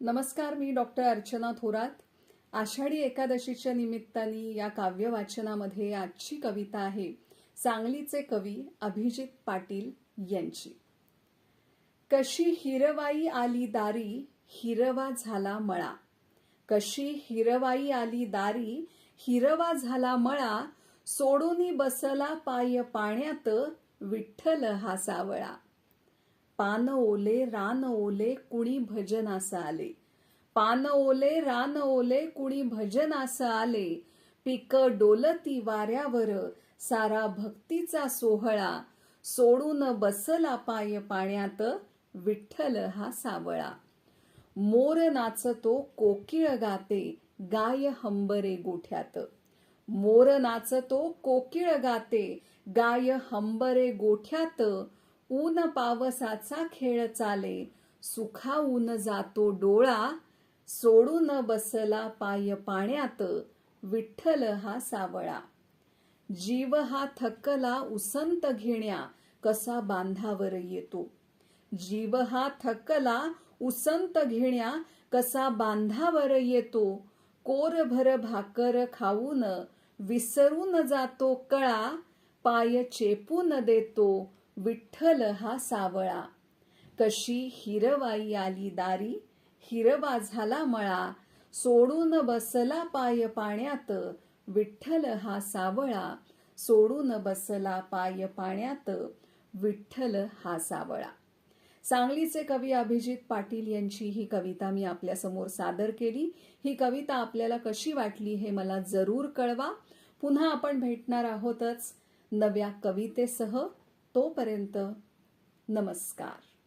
नमस्कार मी डॉक्टर अर्चना थोरात. आषाढी एकादशीच्या निमित्ताने या काव्य वाचनामध्ये आजची कविता आहे सांगलीचे कवी अभिजित पाटील यांची. कशी हिरवाई आली दारी हिरवा झाला मळा. कशी हिरवाई आली दारी हिरवा झाला मळा. सोडूनी बसला पाय पाण्यात विठ्ठल हा सावळा. पान ओले रान ओले कुणी भजनास आले. पान ओले रान ओले कुणी भजनास आले. पिक डोलती वाऱ्यावर सारा भक्तीचा सोहळा. सोडून बसला पाय पाण्यात विठ्ठल हा सावळा. मोर नाचतो कोकिळ गाते गाय हंबरे गोठ्यात. मोर नाचतो कोकिळ गाते गाय हंबरे गोठ्यात. ऊन पावसाचा खेळ चाले. सुखाऊन जातो डोळा सोडून बसला पाय पाण्यात विठ्ठल हा सावळा. जीव हा थकला उसंत घेण्या कसा बांधावर येतो. जीव हा थकला उसंत घेण्या कसा बांधावर येतो. कोरभर भाकर खाऊन विसरून जातो कळा पाय चेपून देतो विठ्ठल हा सावळा. कशी हिरवाई आली दारी हिरवा झाला मळा. सोडून बसला पाय पाण्यात विठ्ठल हा सावळा. सोडून बसला पाय पाण्यात विठ्ठल हा सावळा. सांगलीचे कवी अभिजित पाटील यांची ही कविता मी आपल्यासमोर सादर केली. ही कविता आपल्याला कशी वाटली हे मला जरूर कळवा. पुन्हा आपण भेटणार आहोतच नव्या कवितेसह. तोपर्यंत नमस्कार.